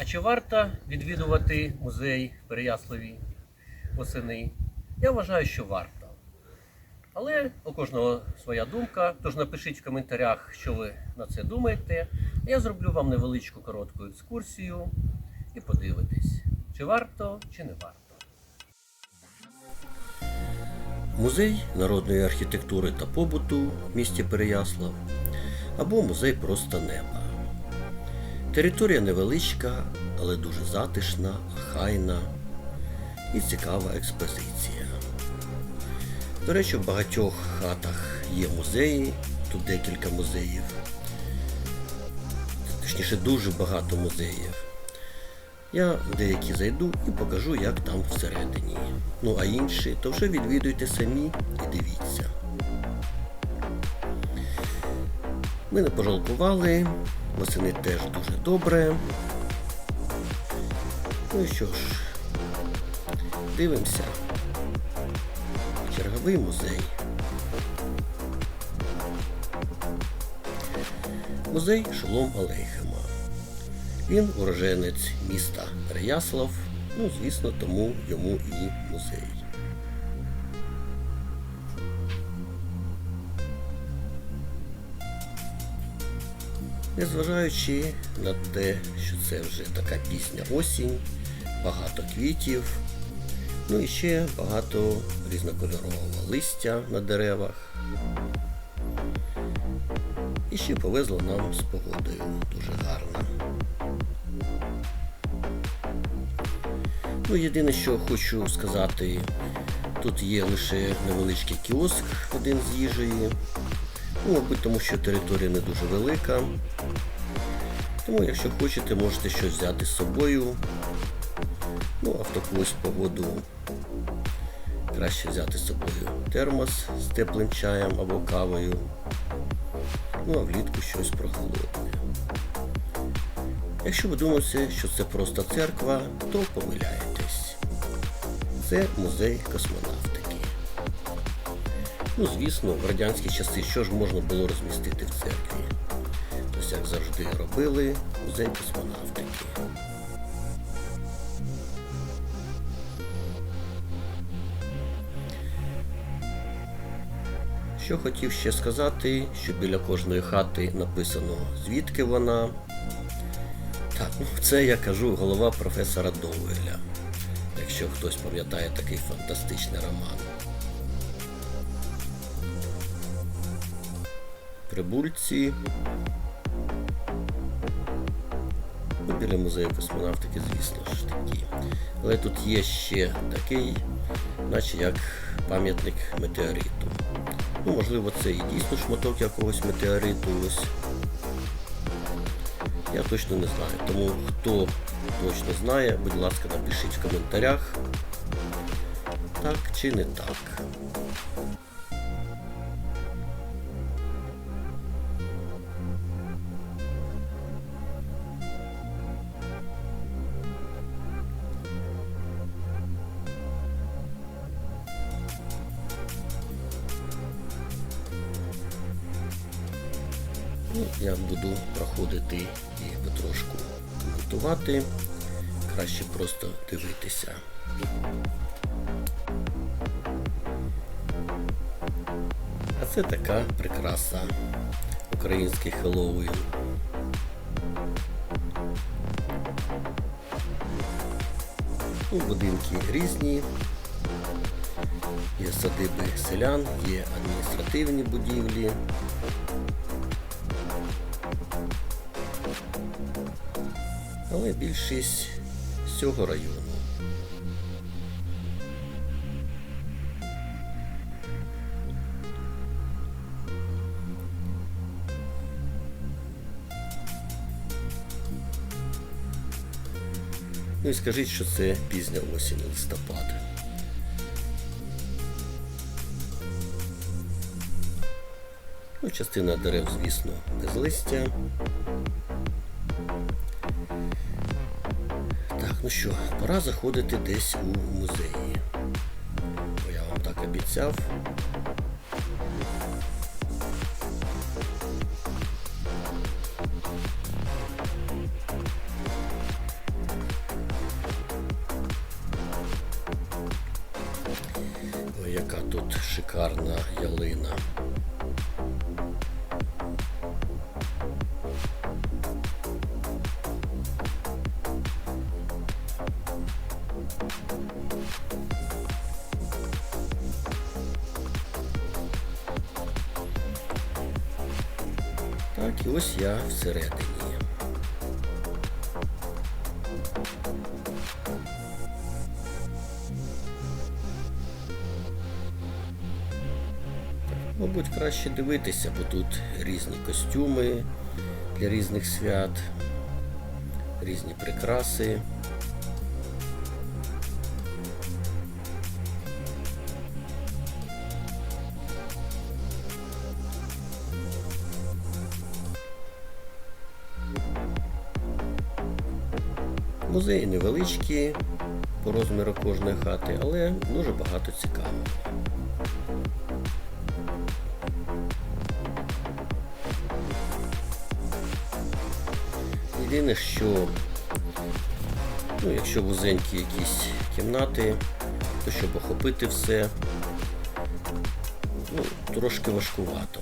А чи варто відвідувати музей в Переяславі восени? Я вважаю, що варто. Але у кожного своя думка, тож напишіть в коментарях, що ви на це думаєте. Я зроблю вам невеличку коротку екскурсію і подивитесь, чи варто, чи не варто. Музей народної архітектури та побуту в місті Переяслав або музей просто неба. Територія невеличка, але дуже затишна, хайна і цікава експозиція. До речі, в багатьох хатах є музеї, тут декілька музеїв. Точніше, дуже багато музеїв. Я деякі зайду і покажу, як там всередині. Ну а інші, то вже відвідуйте самі і дивіться. Ми не пожалкували, восени теж дуже добре. Ну і що ж, дивимося. Черговий музей. Музей Шолом Алейхема. Він уроженець міста Переяслав, ну, звісно, тому йому і музей. Незважаючи на те, що це вже така пізня осінь, багато квітів, ну і ще багато різнокольорового листя на деревах. І ще повезло нам з погодою дуже гарно. Ну, єдине, що хочу сказати, тут є лише невеличкий кіоск, один з їжею. Мабуть, тому що територія не дуже велика. Тому, якщо хочете, можете щось взяти з собою. Ну, а в таку ось погоду краще взяти з собою термос з теплим чаєм або кавою. Ну, а влітку щось прохолодне. Якщо ви думаєте, що це просто церква, то помиляєтесь. Це музей космонавтики. Ну, звісно, в радянські часи що ж можна було розмістити в церкві? Тобто, як завжди робили, музей космонавтики. Що хотів ще сказати, що біля кожної хати написано звідки вона. Так, ну це я кажу голова професора Доуеля, якщо хтось пам'ятає такий фантастичний роман. Прибульці. Ну, біля музею космонавтики, звісно ж такі. Але тут є ще такий, наче як пам'ятник метеориту. Ну, можливо, це і дійсно шматок якогось метеориту. Ось. Я точно не знаю. Тому хто точно знає, будь ласка, напишіть в коментарях, так чи не так. Готувати. Краще просто дивитися. А це така прикраса. Український Хеллоуін. Ну, будинки різні. Є садиби селян, є адміністративні будівлі. Але більшість з цього району. Ну і скажіть, що це пізня осінь листопад. Ну, частина дерев, звісно, без листя. Ну що, пора заходити десь у музеї. Бо я вам так обіцяв. Яка тут шикарна ялина. І всередині. Мабуть, краще дивитися, бо тут різні костюми для різних свят, різні прикраси. Музеї невеличкі по розміру кожної хати, але дуже багато цікавого. Єдине, що ну, якщо вузенькі якісь кімнати, то щоб охопити все, ну, трошки важкувато.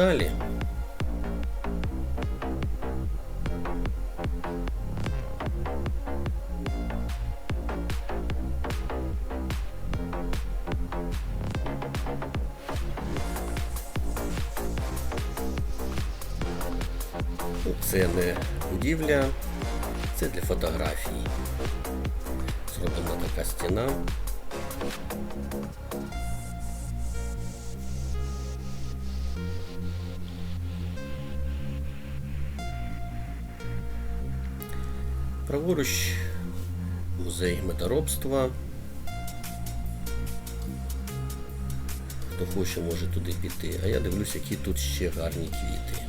Далі. Це не будівля, це для фотографій. Зроблена така стіна. Праворуч музей медоробства. Хто хоче, може туди піти. А я дивлюсь, які тут ще гарні квіти.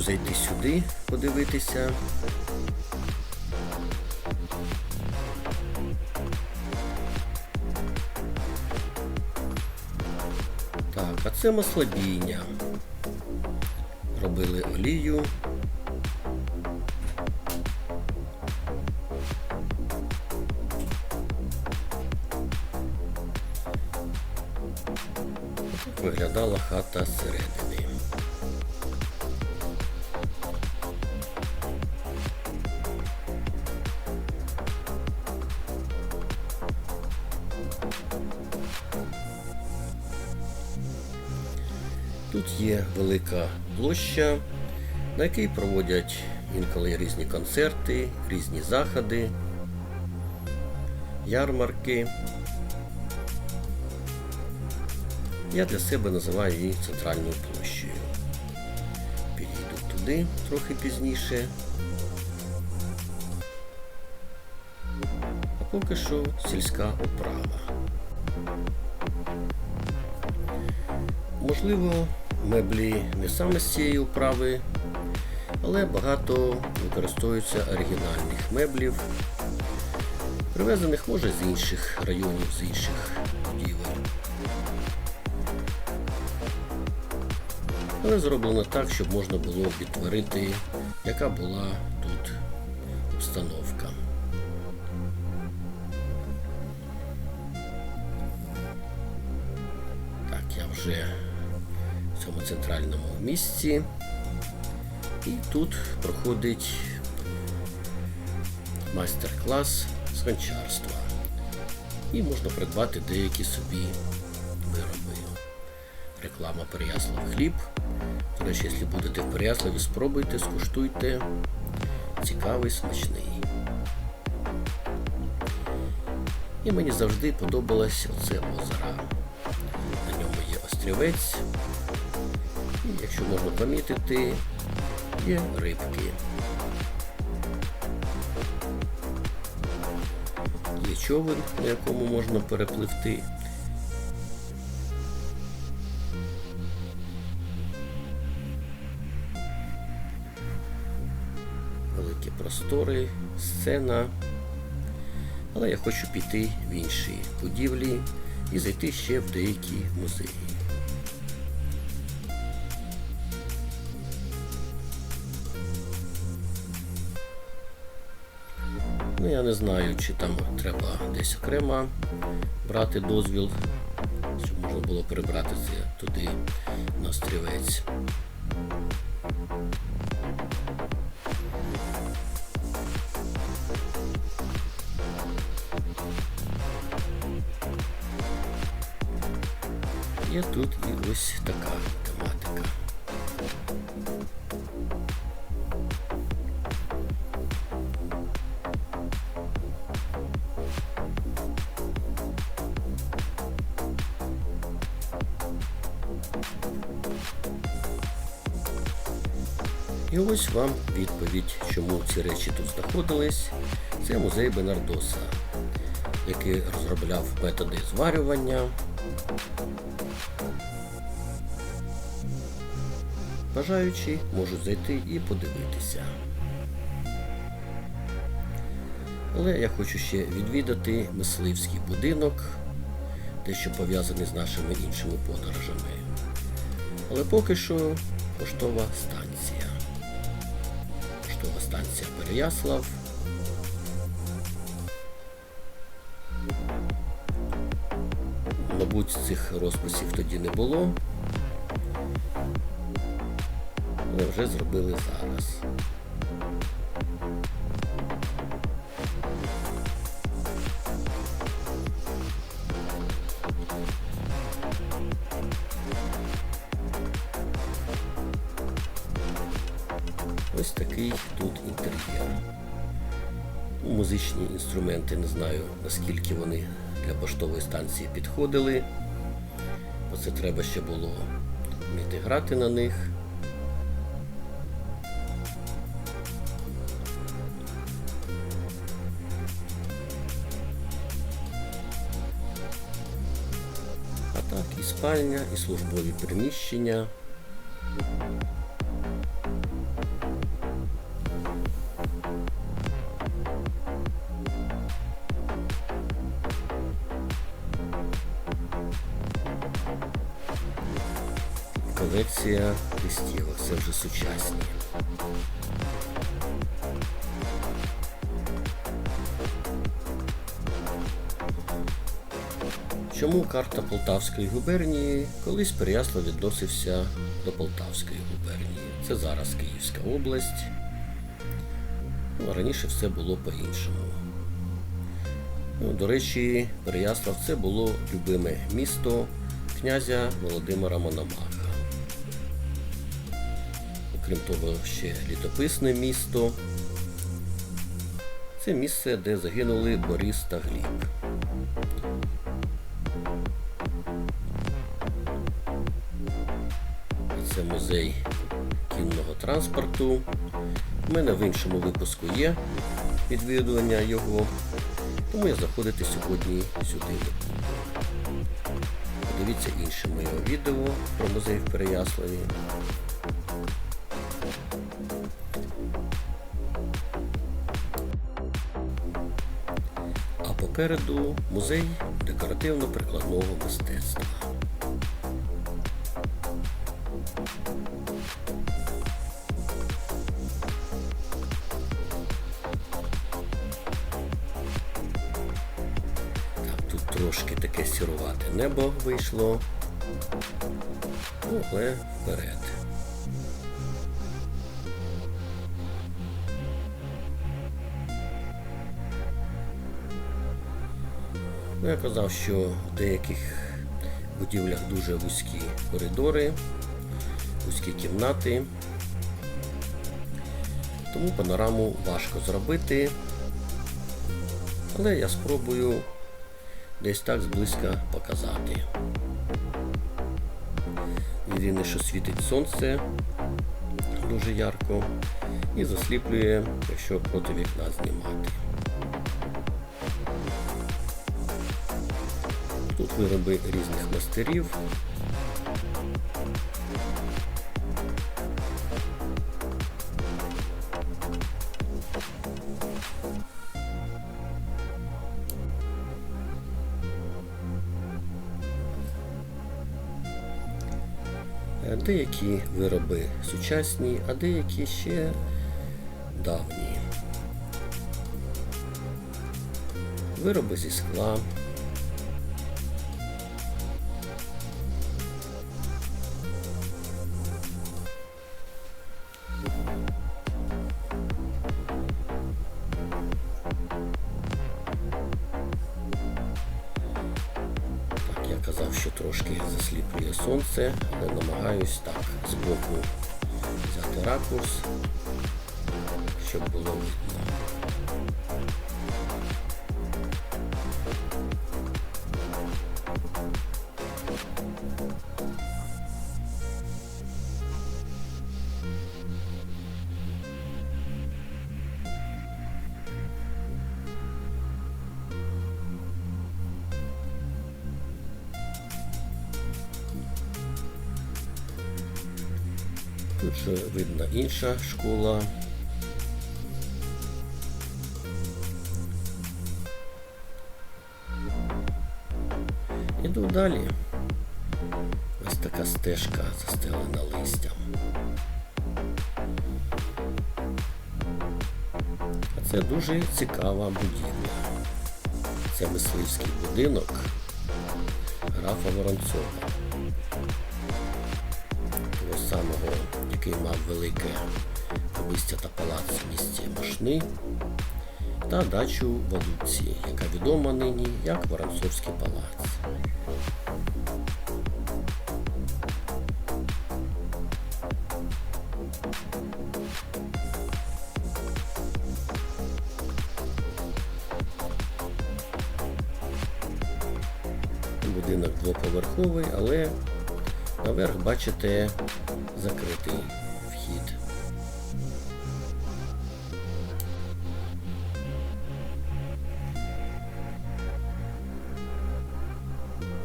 Зайти сюди, подивитися. Так, а це маслобійня. Робили олію. Виглядала хата зсередини. Велика площа, на якій проводять інколи різні концерти, різні заходи, ярмарки. Я для себе називаю її центральною площею. Підійду туди трохи пізніше. А поки що сільська управа. Можливо, меблі не саме з цієї управи, але багато використовується оригінальних меблів, привезених може з інших районів, з інших будівель. Але зроблено так, щоб можна було відтворити, яка була тут обстановка. Так, я вже в цьому центральному місці. І тут проходить майстер-клас з гончарства. І можна придбати деякі собі вироби. Реклама Переяслав хліб. До речі, якщо будете в Переяславі, спробуйте, скуштуйте. Цікавий, смачний. І мені завжди подобалось оце озеро. На ньому є острівець, Якщо можна помітити, є рибки. Є човен, на якому можна перепливти. Великі простори, сцена. Але я хочу піти в інші будівлі і зайти ще в деякі музеї. Ну, я не знаю, чи там треба десь окремо брати дозвіл, щоб можна було перебратися туди на острівець. Є тут і ось така І ось вам відповідь, чому ці речі тут знаходились. Це музей Бенардоса, який розробляв методи зварювання. Бажаючі можуть зайти і подивитися. Але я хочу ще відвідати мисливський будинок, дещо пов'язаний з нашими іншими подорожами. Але поки що поштова станція. Поштова станція Переяслав. Мабуть, цих розписів тоді не було. Але вже зробили зараз. Інструменти не знаю, наскільки вони для поштової станції підходили. Бо це треба ще було вміти грати на них. А так, і спальня, і службові приміщення. Листівок, це вже сучасні. Чому карта Полтавської губернії колись Переяслав відносився до Полтавської губернії? Це зараз Київська область. Ну, раніше все було по-іншому. Ну, до речі, Переяслав це було любиме місто князя Володимира Мономаха. Окрім того, ще літописне місто. Це місце, де загинули Борис та Гліб. Це музей кінного транспорту. У мене в іншому випуску є відвідування його, тому я заходити сьогодні сюди. Подивіться інше моє відео про музей в Переяславі. Попереду музей декоративно-прикладного мистецтва. Тут трошки таке сірувате небо вийшло. Ну, але вперед. Ну, я казав, що в деяких будівлях дуже вузькі коридори, вузькі кімнати. Тому панораму важко зробити. Але я спробую десь так зблизька показати. Єдине, що світить сонце дуже ярко і засліплює, якщо проти вікна знімати. Вироби різних мастерів. Е, Деякі вироби сучасні, а деякі ще давні. Вироби зі скла. Намагаюсь так боку взяти ракурс, щоб було видно. Тут же видна інша школа. Іду далі. Ось така стежка застелена листям. А це дуже цікава будівля. Це мисливський будинок графа Воронцова самого, який мав велике обистя та палац в місті Мошни, та дачу в Алуці, яка відома нині як Воронцовський палац. Наверх бачите закритий вхід.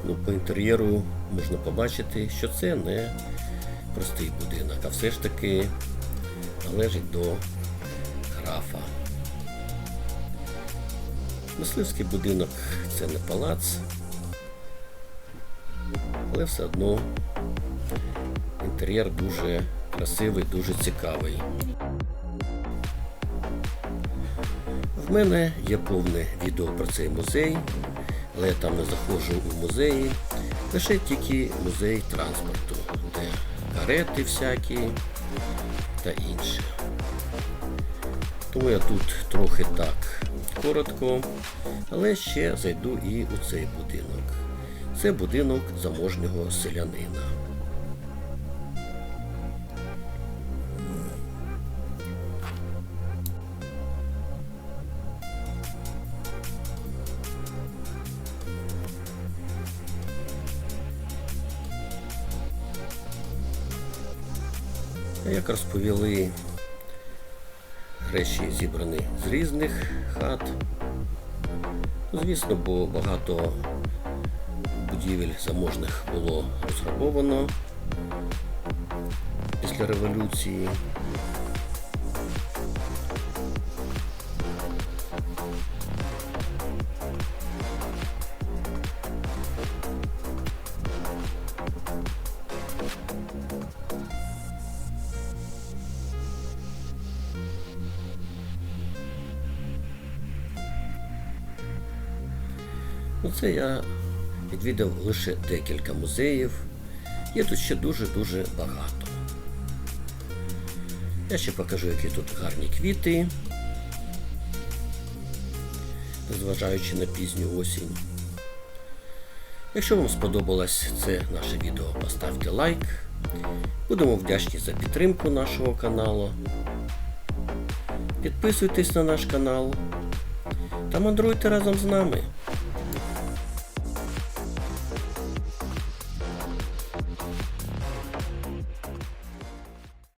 Ну, по інтер'єру можна побачити, що це не простий будинок, а все ж таки належить до графа. Мисливський будинок це не палац, але все одно інтер'єр дуже красивий, дуже цікавий. В мене є повне відео про цей музей, але я там не заходжу у музеї, лише тільки музей транспорту, де карети всякі та інше. Тому я тут трохи так коротко, але ще зайду і у цей будинок. Це будинок заможнього селянина. Як розповіли, речі зібрані з різних хат. Звісно, бо багато будівель заможних було розграбовано після революції. Ну, це я відвідав лише декілька музеїв. Є тут ще дуже-дуже багато. Я ще покажу, які тут гарні квіти, незважаючи на пізню осінь. Якщо вам сподобалось це наше відео, поставте лайк. Будемо вдячні за підтримку нашого каналу. Підписуйтесь на наш канал та мандруйте разом з нами.